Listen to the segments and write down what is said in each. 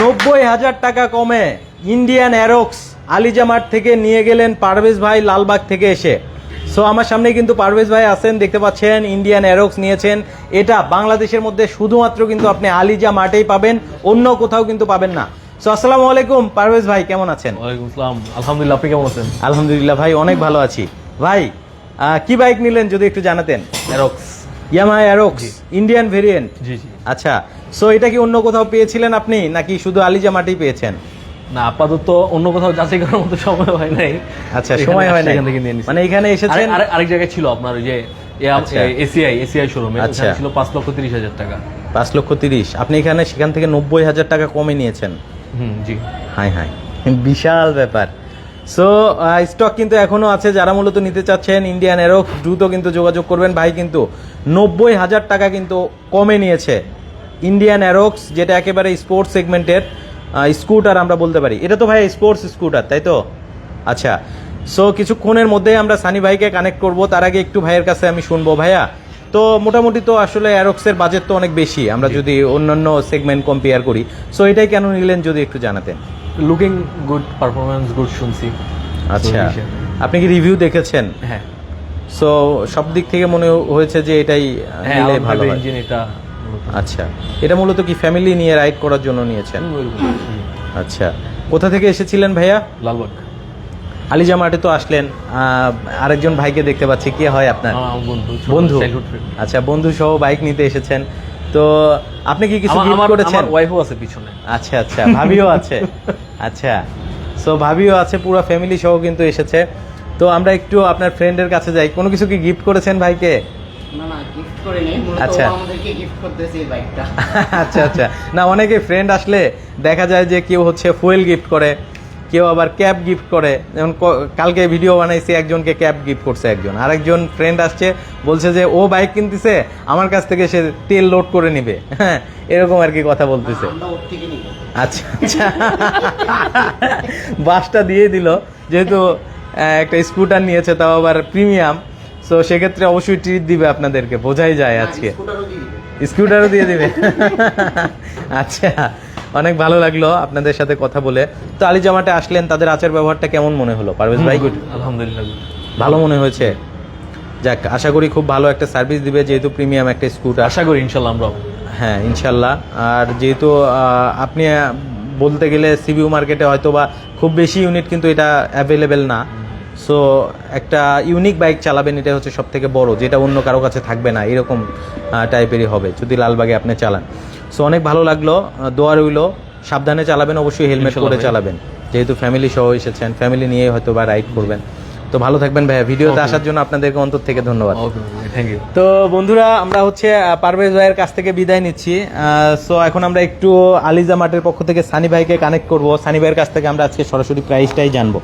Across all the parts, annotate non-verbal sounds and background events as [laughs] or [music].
নব্বই হাজার টাকা কমে ইন্ডিয়ান অ্যারোক্স আলিজামার থেকে নিয়ে গেলেন পারভেজ ভাই লালবাগ থেকে এসে। সো আমার সামনে কিন্তু পারভেজ ভাই আছেন দেখতে পাচ্ছেন ইন্ডিয়ান অ্যারোক্স নিয়েছেন। এটা বাংলাদেশের মধ্যে শুধুমাত্র কিন্তু আপনি আলিজা মাঠেই পাবেন অন্য কোথাও কিন্তু পাবেন না। সো আসসালামু আলাইকুম পারভেজ ভাই কেমন আছেন? ওয়ালাইকুম আসসালাম। আলহামদুলিল্লাহ আপনি কেমন আছেন? আলহামদুলিল্লাহ ভাই অনেক ভালো আছি। ভাই কি বাইক নিলেন যদি একটু জানাতেন? Aerox Yamaha Aerox Indian variant জি জি। আচ্ছা সো এটা কি অন্য কোথাও পেয়েছিলেন আপনি নাকি শুধু আলিজা মাটি পেয়েছেন? না আপাতত অন্য কোথাও যাচাই করার মতো সময় হয় নাই। আচ্ছা সময় হয় আসলে না এখান থেকে নিয়ে। মানে এখানে এসেছেন? আরে- আরে- আরেক জায়গায় ছিল আপনার ওই যে। এসিআই এসিআই শোরুমে আচ্ছা। ছিল পাঁচ লক্ষ তিরিশ হাজার টাকা। পাঁচ লক্ষ তিরিশ। আপনি এখানে সেখান থেকে নব্বই হাজার টাকা কমে নিয়েছেন। হুম জি। High high. বিশাল ব্যাপার। সো স্টক কিন্তু এখনও আছে যারা মূলত নিতে চাচ্ছেন ইন্ডিয়ান এরো দ্রুত কিন্তু যোগাযোগ করবেন। ভাই কিন্তু নব্বই হাজার টাকা কিন্তু কমে নিয়েছে ইন্ডিয়ান অ্যারোক্স যেটা একেবারে স্পোর্টস সেগমেন্টের স্কুটার আমরা বলতে পারি। এটা তো ভাই স্পোর্টস স্কুটার তাই তো? আচ্ছা সো কিছুক্ষণের মধ্যেই আমরা সানি ভাইকে কানেক্ট করব। তার আগে একটু ভাইয়ের কাছে আমি শুনব ভাইয়া। তো মোটামুটি তো আসলে অ্যারোক্সের বাজেট তো অনেক বেশি। আমরা যদি অন্যান্য সেগমেন্ট কম্পেয়ার করি। সো এটাই কেন নিলেন যদি একটু জানাতেন? লুকিং গুড পারফরমেন্স গুড শুনছি। আচ্ছা আপনি কি রিভিউ দেখেছেন? হ্যাঁ। সো সব দিক থেকে মনে হয়েছে যে এটাই হ্যাঁ নিলে ভালো ইঞ্জিন এটা আচ্ছা এটা মূলত কি ফ্যামিলি নিয়ে রাইড করার জন্য নিয়েছেন। আচ্ছা কোথা থেকে এসেছিলেন ভাইয়া? লালবাগ। আলিজা মাঠে তো আসলেন আরেকজন ভাইকে দেখতে পাচ্ছি। কি হয় আপনার? বন্ধু বন্ধু। আচ্ছা বন্ধু সহ বাইক নিতে এসেছেন। তো আপনি কি কিছু গিফট করেছেন? আমার ওয়াইফও আছে পিছনে। আচ্ছা আচ্ছা ভাবিও আছে। [laughs] আচ্ছা সো ভাবিও আছে পুরো ফ্যামিলি সহ কিন্তু এসেছে। তো আমরা একটু আপনার ফ্রেন্ডের কাছে যাই। কোনো কিছু কি গিফট করেছেন ভাইকে? না না গিফট করে নেই। মূলত আচ্ছা। ও আমাদেরকে গিফট করতেছে এই বাইকটা [laughs] আচ্ছা আচ্ছা। না অনেকে ফ্রেন্ড আসলে দেখা যায় যে কেউ হচ্ছে ফুয়েল গিফট করে। কেউ আবার ক্যাব গিফট করে। যেমন কালকে ভিডিও বানাইছি একজনকে ক্যাব গিফট করছে একজন। আরেকজন ফ্রেন্ড আসছে বলছে যে ও বাইক কিনতেছে আমার কাছ থেকে সে তেল লোড করে নিবে। হ্যাঁ এরকম আর কি কথা বলতেছে। আচ্ছা আচ্ছা। বাসটা দিয়ে দিল। যেহেতু একটা স্কুটার নিয়েছে তাও আবার প্রিমিয়াম সো সেক্ষেত্রে অবশ্যই ট্রিট দিবে আপনাদেরকে বোঝাই যায় আজকে। স্কুটারও দিয়ে দিবে। আচ্ছা। অনেক ভালো লাগল আপনাদের সাথে কথা বলে। তো আলিজামাটে আসলেন তাদের আচার ব্যবহারটা কেমন মনে হলো? পারভেজ ভাই? গুড আলহামদুলিল্লাহ ভালো মনে হয়েছে? যাক আশা করি খুব ভালো একটা সার্ভিস দিবে যেহেতু প্রিমিয়াম একটা স্কুটার আশা করি ইনশাল্লাহ আমরা হ্যাঁ ইনশাল্লাহ আর যেহেতু আপনি বলতে গেলে সিবিউ মার্কেটে হয়তো বা খুব বেশি ইউনিট কিন্তু এটা অ্যাভেলেবেল না। সো একটা ইউনিক বাইক চালাবেন এটা হচ্ছে সব থেকে বড় যেটা অন্য কারও কাছে থাকবে না এরকম টাইপেরই হবে যদি লালবাগে আপনি চালান। সো অনেক ভালো লাগল দোয়া রইল। সাবধানে চালাবেন অবশ্যই হেলমেট করে চালাবেন। যেহেতু ফ্যামিলি সহ এসেছেন ফ্যামিলি নিয়ে হয়তো বা রাইড করবেন। তো ভালো থাকবেন ভাইয়া। ভিডিওতে আসার জন্য আপনাদেরকে অন্তর থেকে ধন্যবাদ। থ্যাংক ইউ তো বন্ধুরা আমরা হচ্ছে পারভেজ ভাইয়ের কাছ থেকে বিদায় নিচ্ছি। সো এখন আমরা একটু আলিজা মাঠের পক্ষ থেকে সানি ভাইকে কানেক্ট করব। সানি ভাইয়ের কাছ থেকে আমরা আজকে সরাসরি প্রাইসটাই জানব।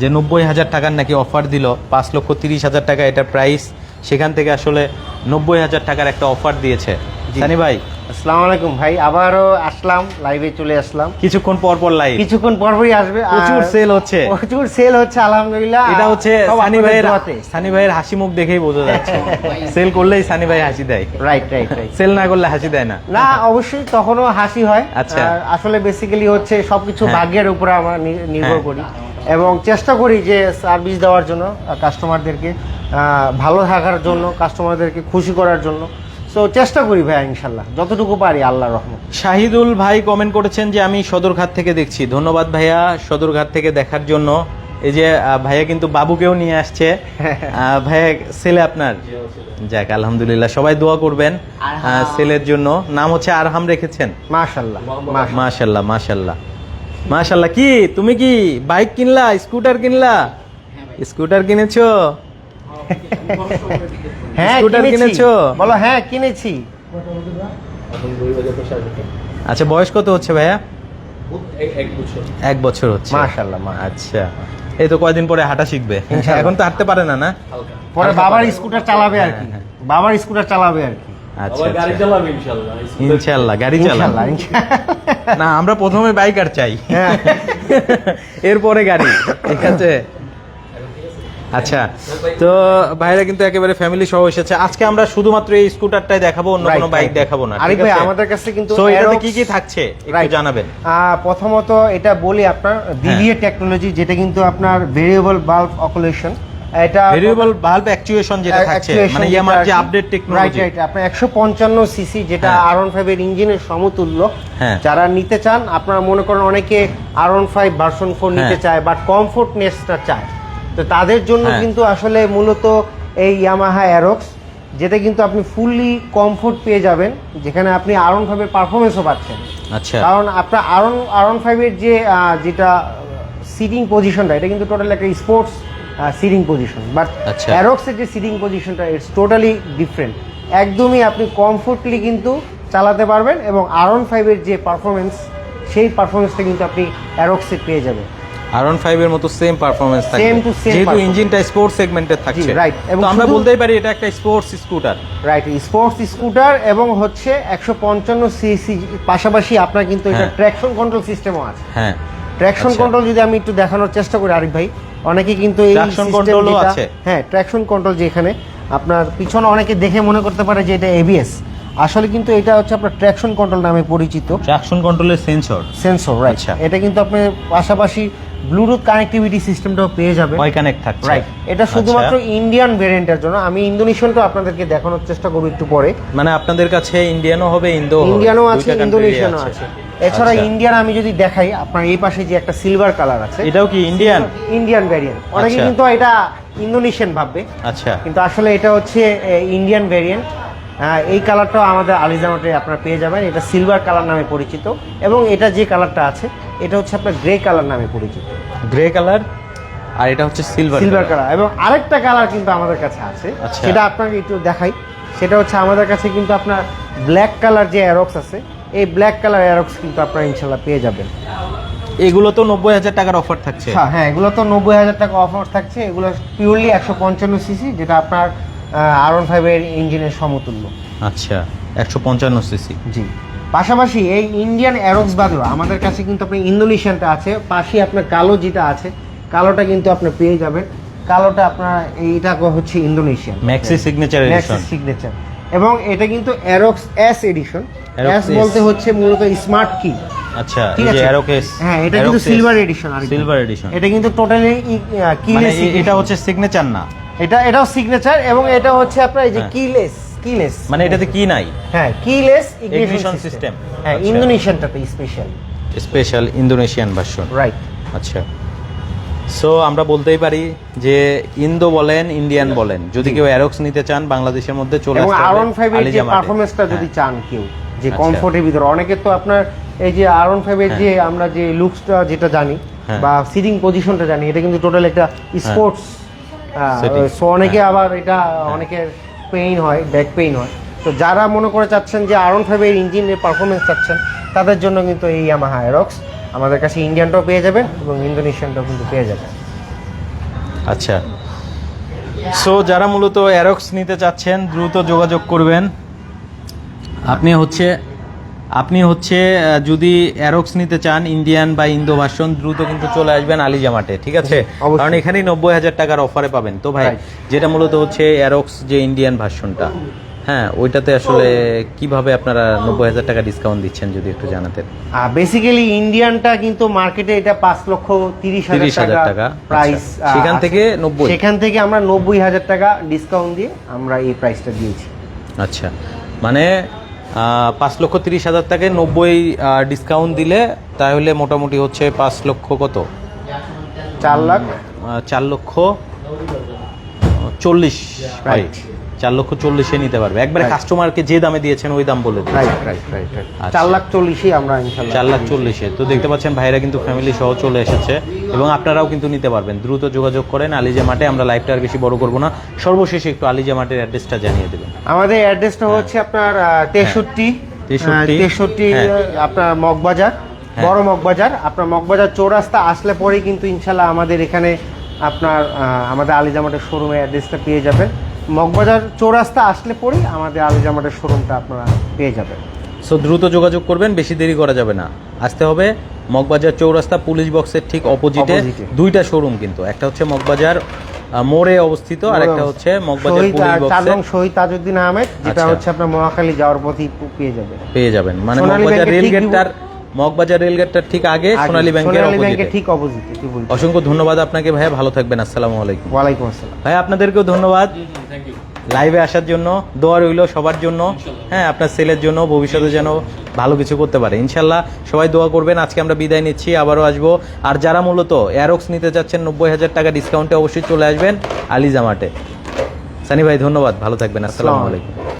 যে নব্বই হাজার টাকার নাকি অফার দিল পাঁচ লক্ষ তিরিশ হাজার টাকা এটা প্রাইস সেখান থেকে আসলে নব্বই হাজার টাকার একটা অফার দিয়েছে। সানি ভাই। আসসালামু আলাইকুম ভাই আবারও আসলাম লাইভে চলে আসলাম। কিছুক্ষণ পর পর লাইভ কিছুক্ষণ পরপরই আসবে। প্রচুর সেল হচ্ছে। প্রচুর সেল হচ্ছে আলহামদুলিল্লাহ। এটা হচ্ছে সানি ভাইয়ের। সানি ভাইয়ের হাসি মুখ দেখেই বোঝা যাচ্ছে। সেল করলেই সানি ভাই হাসি দেয়। রাইট রাইট রাইট সেল না করলে হাসি দেয় না। না অবশ্যই তখনও হাসি হয়। আচ্ছা। আসলে বেসিক্যালি হচ্ছে সবকিছু হ্যাঁ। ভাগ্যের উপরে আমরা নি- নির্ভর হ্যাঁ। করি। এবং চেষ্টা করি যে সার্ভিস দেওয়ার জন্য কাস্টমারদেরকে ভালো থাকার জন্য কাস্টমারদেরকে খুশি করার জন্য। সো চেষ্টা করি ভাইয়া ইনশাল্লাহ। যতটুকু পারি আল্লাহ রহমত। শাহিদুল ভাই কমেন্ট করেছেন যে আমি সদরঘাট থেকে দেখছি। ধন্যবাদ ভাইয়া সদরঘাট থেকে দেখার জন্য। এই যে ভাইয়া কিন্তু বাবুকেও নিয়ে আসছে। [laughs] ভাইয়া ছেলে আপনার? যাক আলহামদুলিল্লাহ সবাই দোয়া করবেন ছেলের জন্য। নাম হচ্ছে আরহাম রেখেছেন? মাশাল্লাহ মাশাল্লাহ। মাশাল্লাহ মাশাল্লাহ। মাশাল্লাহ কি? তুমি কি বাইক কিনলা স্কুটার কিনলা? স্কুটার কিনেছো? [laughs] হ্যাঁ স্কুটার কিনেছি। বলো হ্যাঁ কিনেছি। আচ্ছা বয়স কত হচ্ছে ভাইয়া? এক বছর। হচ্ছে। মাশাল্লাহ মা আচ্ছা। এই তো কয়দিন পরে হাঁটা শিখবে? এখন তো হাঁটতে পারে না না? পরে বাবার স্কুটার চালাবে আর কি। বাবার স্কুটার চালাবে আর কি। আচ্ছা গাড়ি আচ্ছা। চালাবে ইনশাল্লাহ গাড়ি। না আমরা প্রথমে বাইকার চাই। হ্যাঁ। এরপরে গাড়ি ঠিক আছে? আচ্ছা তো ভাইরা কিন্তু একেবারে ফ্যামিলি সহ এসেছে। আজকে আমরা শুধুমাত্র এই স্কুটারটাই দেখাবো অন্য কোনো বাইক দেখাবো না আরে ভাই, আমাদের কাছে কিন্তু এটাতে কি কি থাকছে? একটু জানাবেন। প্রথমত এটা বলি আপনার হ্যাঁ। বিবিএ টেকনোলজি যেটা কিন্তু আপনার ভেরিয়েবল বাল্ব অকুলেশন এটা ভেরিয়েবল বাল্ব অ্যাকচুয়েশন যেটা থাকছে মানে ইয়ামার যে আপডেট টেকনোলজি right, আপনার একশো পঞ্চান্ন সিসি যেটা হ্যাঁ। আর ওয়ান ফাইভ এর ইঞ্জিনের সমতুল্য। হ্যাঁ। যারা নিতে চান আপনারা মনে করেন অনেকে R one five version four নিতে হ্যাঁ। চায় বাট কমফোর্টনেসটা চায়। তো তাদের জন্য হ্যাঁ। কিন্তু আসলে মূলত এই ইয়ামাহা অ্যারক্স যেটা কিন্তু আপনি ফুললি কমফোর্ট পেয়ে যাবেন যেখানে আপনি আর ওয়ান ফাইভের পারফরমেন্সও পাচ্ছেন। আচ্ছা। কারণ আপনার আরন আরন ফাইভের যে যেটা সিটিং পজিশনটা এটা কিন্তু টোটাল একটা স্পোর্টস সিটিং পজিশন বাট। অ্যারক্সের যে সিটিং পজিশনটা ইটস টোটালি ডিফারেন্ট একদমই আপনি কমফোর্টলি কিন্তু চালাতে পারবেন এবং আরন ফাইভের যে পারফরমেন্স সেই পারফরমেন্সটা কিন্তু আপনি অ্যারক্সে পেয়ে যাবেন। আর ওয়ান ফাইভ এর মতো সেম পারফরমেন্স থাকবে। Same to same যেহেতু ইঞ্জিনটা স্পোর্টস সেগমেন্টের থাকছে। রাইট এবং আমরা বলতেই পারি এটা একটা sports scooter right sports scooter এবং হচ্ছে একশো পঞ্চান্ন সিসি পাশাপাশি আপনার কিন্তু এটা। ট্র্যাকশন কন্ট্রোল সিস্টেমও আছে। হ্যাঁ। ট্র্যাকশন আচ্ছা। কন্ট্রোল যদি আমি একটু দেখানোর চেষ্টা করি আরিফ ভাই অনেকে কিন্তু এই Traction system control ও যেটা- আছে? হ্যাঁ ট্র্যাকশন কন্ট্রোল যেখানে আপনার পিছনে অনেকে দেখে মনে করতে পারে যে এটা এবিএস আসলে কিন্তু এটা হচ্ছে আপনার ট্র্যাকশন কন্ট্রোল নামে পরিচিত। ট্রাকশন কন্ট্রোলের সেন্সর সেন্সর রাইট। এটা কিন্তু আপনি পাশাপাশি ব্লুটুথ কানেক্টিভিটি সিস্টেমটাও পেয়ে যাবেন ওয়াই কানেক্ট থাকছে। রাইট এটা শুধুমাত্র আচ্ছা। ইন্ডিয়ান ভেরিয়েন্টের জন্য। আমি ইন্দোনেশিয়ানটা আপনাদেরকে দেখানোর চেষ্টা করব একটু পরে। মানে আপনাদের কাছে ইন্ডিয়ানও হবে ইন্দো ইন্ডিয়ানও আছে ইন্দোনেশিয়ানও আছে। এছাড়া ইন্ডিয়ান আমি যদি দেখাই আপনার এই পাশে যে একটা সিলভার কালার আছে এটাও কি ইন্ডিয়ান ইন্ডিয়ান ভ্যারিয়েন্ট অনেকে আচ্ছা। কিন্তু এটা ইন্দোনেশিয়ান ভাববে। আচ্ছা। কিন্তু আসলে এটা হচ্ছে ইন্ডিয়ান ভ্যারিয়েন্ট এই কালারটাও আমাদের আলিজামাটে আপনারা পেয়ে যাবেন। এটা সিলভার কালার নামে পরিচিত। এবং এটা যে কালারটা আছে এটা হচ্ছে আপনার গ্রে কালার নামে পরিচিত। গ্রে কালার আর এটা হচ্ছে সিলভার সিলভার কালার এবং আরেকটা কালার কিন্তু আমাদের কাছে আছে আচ্ছা। সেটা আপনাকে একটু দেখাই। সেটা হচ্ছে আমাদের কাছে কিন্তু আপনার ব্ল্যাক কালার যে অ্যারক্স আছে এই ব্ল্যাক কালার অ্যারক্স কিন্তু আপনারা ইনশাল্লাহ পেয়ে যাবেন। এগুলো তো নব্বই হাজার টাকার অফার থাকছে। হ্যাঁ হ্যাঁ এগুলো তো নব্বই হাজার টাকা অফার থাকছে। এগুলো পিওরলি একশো পঞ্চান্ন সিসি যেটা আপনার আর ওয়ান ফাইভের ইঞ্জিনের সমতুল্য। আচ্ছা একশো পঞ্চান্ন সিসি জি। পাশাপাশি এই ইন্ডিয়ান অ্যারক্স বাদেও আমাদের কাছে কিন্তু আপনি ইন্দোনেশিয়ানটা আছে পাশে আপনার কালো যেটা আছে কালোটা কিন্তু আপনি পেয়ে যাবেন। কালোটা আপনার এইটা হচ্ছে Indonesian maxi signature edition signature এবং এটা কিন্তু অ্যারক্স এস এডিশন এস বলতে হচ্ছে মূলত স্মার্ট কি আচ্ছা এই যে অ্যারোকেস হ্যাঁ এটা কিন্তু সিলভার এডিশন আর সিলভার এডিশন এটা কিন্তু টোটালি মানে কিলেস এটা হচ্ছে সিগনেচার না। এটা এটাও সিগনেচার এবং এটা হচ্ছে আপনার এই যে হ্যাঁ। কিলেস কিলেস মানে এটাতে কি নাই হ্যাঁ কিলেস ইগনিশন সিস্টেম হ্যাঁ আচ্ছা। ইন্দোনেশিয়ানটাতে special special Indonesian version right আচ্ছা সো আমরা বলতেই পারি যে ইন্দো বলেন ইন্ডিয়ান বলেন যদি কেউ অ্যারোক্স নিতে চান বাংলাদেশের মধ্যে চলে আসতে হবে ওয়ান ফাইভের যে আলিজামাটে। পারফরমেন্সটা যদি হ্যাঁ। চান কেউ যে আচ্ছা। কমফোর্টের ভিতরে অনেকে তো আপনার এই যে আর ওয়ান ফাইভের যে আমরা যে লুকসটা যেটা জানি হ্যাঁ। বা সিটিং পজিশনটা জানি এটা কিন্তু টোটাল একটা স্পোর্টস সো অনেকে হ্যাঁ। আবার এটা অনেকের পেইন হয় ব্যাক পেইন হয়। তো যারা মনে করে চাচ্ছেন যে আরন ফাইভের ইঞ্জিনের পারফরমেন্স চাচ্ছেন, তাদের জন্য কিন্তু এই আমার হায়ারক্স আমাদের কাছে ইন্ডিয়ানটাও পেয়ে যাবেন এবং ইন্দোনেশিয়ানটাও কিন্তু পেয়ে যাবেন। আচ্ছা। সো যারা মূলত অ্যারক্স নিতে চাচ্ছেন, দ্রুত যোগাযোগ করবেন। আপনি হচ্ছে আপনি হচ্ছে যদি অ্যারক্স নিতে চান ইন্ডিয়ান বা ইন্দো ভার্সন দ্রুত কিন্তু চলে আসবেন আলিজামাটে ঠিক আছে? কারণ এখানেই নব্বই হাজার টাকার অফারে পাবেন। তো ভাই যেটা মূলত হচ্ছে অ্যারক্স যে ইন্ডিয়ান ভার্সনটা হ্যাঁ ওইটাতে আসলে কীভাবে আপনারা নব্বই হাজার টাকা ডিসকাউন্ট দিচ্ছেন যদি একটু জানাতেন? বেসিক্যালি ইন্ডিয়ানটা কিন্তু মার্কেটে এটা পাঁচ লক্ষ তিরিশ 30,000 হাজার টাকা, প্রাইস আচ্ছা। সেখান থেকে 90 সেখান থেকে আমরা নব্বই হাজার টাকা ডিসকাউন্ট দিয়ে আমরা এই প্রাইসটা দিয়েছি। আচ্ছা। মানে পাঁচ লক্ষ তিরিশ হাজার টাকায় নব্বই ডিসকাউন্ট দিলে তাহলে মোটামুটি হচ্ছে পাঁচ লক্ষ কত? চার লাখ? চার লক্ষ চল্লিশ. চার লক্ষ চল্লিশে নিতে পারবে। একবারে. কাস্টমারকে যে দামে দিয়েছেন ওই দাম বলে আচ্ছা। চার লাখ চল্লিশই আমরা চার লাখ চল্লিশে। তো দেখতে পাচ্ছেন ভাইরা কিন্তু ফ্যামিলি সহ চলে এসেছে এবং আপনারাও কিন্তু নিতে পারবেন। দ্রুত যোগাযোগ করেন আলিজা মাঠে। আমরা লাইভটা আর বেশি বড় করব না। সর্বশেষে একটু আলিজা মাঠের অ্যাড্রেসটা জানিয়ে দেবেন। আমাদের অ্যাড্রেসটা হচ্ছে আপনার তেষট্টি। তেষট্টি। তেষট্টি হ্যাঁ। আপনার মগবাজার বড় মগবাজার। আপনার মগবাজার চৌরাস্তা আসলে পরেই কিন্তু ইনশাল্লাহ আমাদের এখানে আপনার আমাদের আলিজামাটের শোরুমের অ্যাড্রেসটা পেয়ে যাবেন। মগবাজার চৌরাস্তা আসলে পরেই আমাদের আলিজামাটের শোরুমটা আপনারা পেয়ে যাবেন। সো দ্রুত যোগাযোগ করবেন বেশি দেরি করা যাবে না। আসতে হবে মগবাজার চৌরাস্তা পুলিশ বক্সের ঠিক অপোজিটে দুইটা শোরুম কিন্তু একটা হচ্ছে মগবাজার মোড়ে অবস্থিত আর একটা হচ্ছে মগবাজার পুলিশ বক্সে শহীদ তাজউদ্দিন আহমেদ যেটা আচ্ছা। হচ্ছে আপনার মহাখালী যাওয়ার পথেই পেয়ে যাবেন। পেয়ে যাবেন। মানে মগবাজার ব্যাংকের ঠিক রেলগেটটার মগবাজার রেলগেটটার ঠিক আগে সোনালী ব্যাংকের সোনালী ব্যাংকের অপোজিটে ঠিক অপোজিট অসংখ্য ধন্যবাদ আপনাকে ভাইয়া ভালো থাকবেন আসসালামু আলাইকুম। ওয়ালাইকুম আসসালাম। ভাই আপনাদেরকেও ধন্যবাদ। লাইভে আসার জন্য দোয়া রইল সবার জন্য। হ্যাঁ আপনার ছেলের জন্য ভবিষ্যতে যেন ভালো কিছু করতে পারে। ইনশাল্লাহ সবাই দোয়া করবেন আজকে আমরা বিদায় নিচ্ছি আবারও আসব। আর যারা মূলত অ্যারক্স নিতে চাচ্ছেন নব্বই হাজার টাকা ডিসকাউন্টে অবশ্যই চলে আসবেন আলিজামাটে সানি ভাই ধন্যবাদ ভালো থাকবেন আসসালামু আসসালামু আলাইকুম।